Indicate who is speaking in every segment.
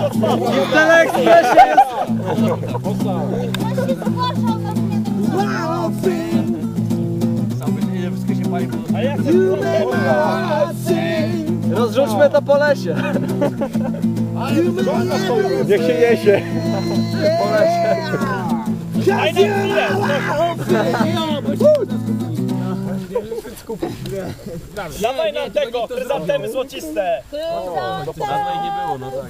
Speaker 1: W Teleekspresie jest! Rozrzućmy to po lesie.
Speaker 2: Niech się niesie.
Speaker 1: Po lesie.
Speaker 3: Chwilę! Dawaj nam tego, chryzantemy złociste!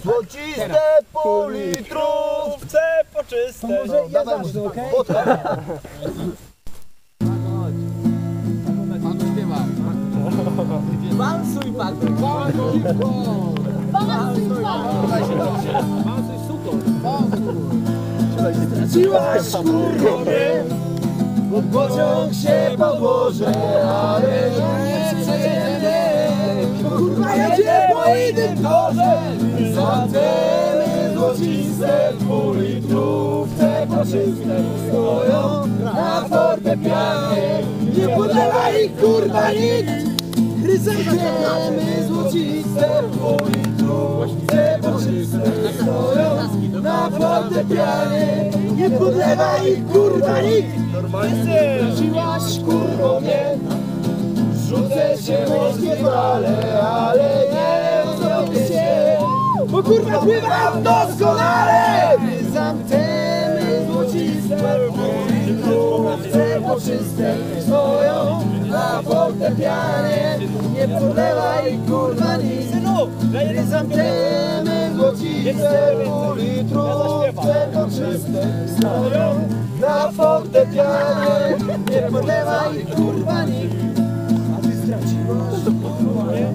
Speaker 1: Złociste pół litru.
Speaker 3: Trówce poczyste!
Speaker 1: Bansuj, Patryk. Straciłaś kurwowie, bo pociąg się podłoże, ale nie przejedzie, bo kurwa jedzie po innym torze. Zatemy złociste pół litrówce poczyste stoją na fortepianie, nie podlewa ich kurwa nikt. Chryzantemy złociste pół litrówce poczyste stoją na fortepianie, nie podlewa ich kurwa nikt. Straciłaś kurwo mnie, rzucę się fale, ale nie zrobię się, bo kurwa pływam doskonale. Chryzantemy złociste litrówce poczyste stoją na fortepianie, nie podlewa ich kurwa nikt. Chryzantemy złociste pół litrówce poczyste stoją na fortepianie, nie podlewa ich kurwa nikt. A ty straciłaś kurwa mnie?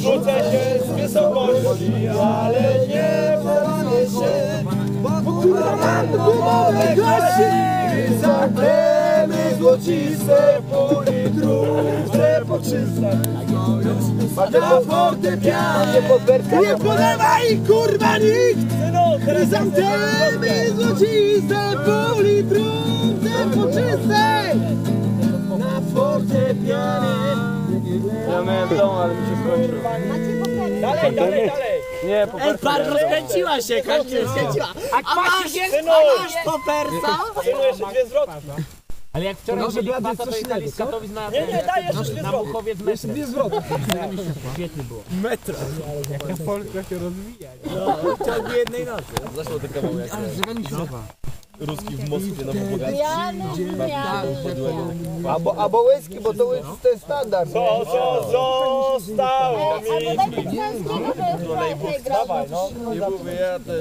Speaker 3: Rzucę się z wysokości, ale nie
Speaker 1: Zerwanie się, bo kurwa mam gumowe kości. Chryzantemy złociste pół litrówce poczyste. Na fortepianie, nie ich kurwa nikt. Chryzantemy złociste pół litrówce poczyste. Na fortepianie.
Speaker 2: Ja miałem dom, ale mi się skończył.
Speaker 3: Dalej, dalej, dalej!
Speaker 2: Nie, po
Speaker 4: Ej, pan rozkręciła się, każdy się rozkręciła. A masz,
Speaker 3: Synu!
Speaker 4: a masz popersa?
Speaker 3: Synu, jeszcze dwie zwrotki.
Speaker 5: Ale jak wczoraj
Speaker 1: Może blady
Speaker 5: dwa, to
Speaker 1: coś
Speaker 5: dojechali z
Speaker 1: innego, co?
Speaker 5: Katowic na,
Speaker 3: Nie, nie, daj jeszcze dwie
Speaker 5: na. Muchowiec
Speaker 1: Jeszcze
Speaker 5: metrem.
Speaker 1: dwie zwroty.
Speaker 5: Świetnie było.
Speaker 2: Jaka Polska się rozwija.
Speaker 5: W ciągu jednej nocy.
Speaker 2: Ruski w Moskwie na.
Speaker 6: Pijany, pijany.
Speaker 1: Albo, albo whisky, bo to to jest standard.
Speaker 3: Co, co zostało
Speaker 6: Albo
Speaker 3: mi?
Speaker 6: daj Męskiego, to jest
Speaker 3: Dawaj, no.
Speaker 2: Nie mówię, ja to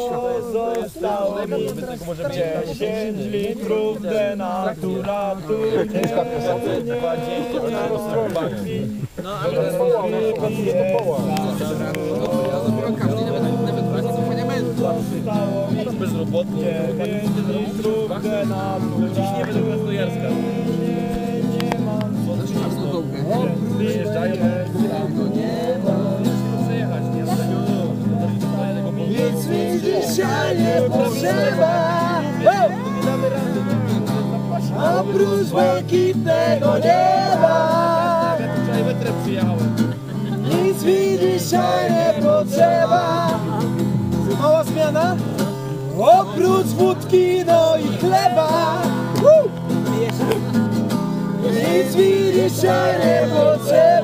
Speaker 1: światło.
Speaker 3: Zostało mi 10 litrów denaturatów. Nie, 20 na rozrobaki.
Speaker 5: No ale
Speaker 3: Zostało mi
Speaker 2: bezrobotny.
Speaker 3: 9 litrów
Speaker 5: do Krasnojarska.
Speaker 3: Nie
Speaker 1: Oprócz błękitnego nieba.
Speaker 5: Wczoraj przyjechałem.
Speaker 1: Nic mi dzisiaj nie potrzeba. Mała zmiana. Oprócz wódki, no i chleba. Nic mi dzisiaj nie potrzeba.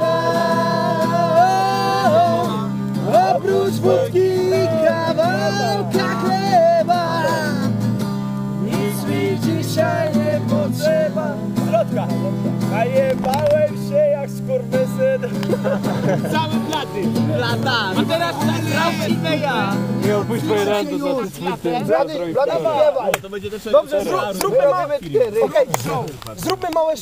Speaker 3: Zwrotka. Najebałem się jak skurwysyn.
Speaker 5: Cały blady. Blada. A teraz naprawdę mega.
Speaker 2: Nie odpuść swoje ręce za te swój
Speaker 1: Blady, blady, śpiewaj.
Speaker 5: To będzie też
Speaker 1: Dobrze, zrób, zróbmy małe... Okej, zróbmy małe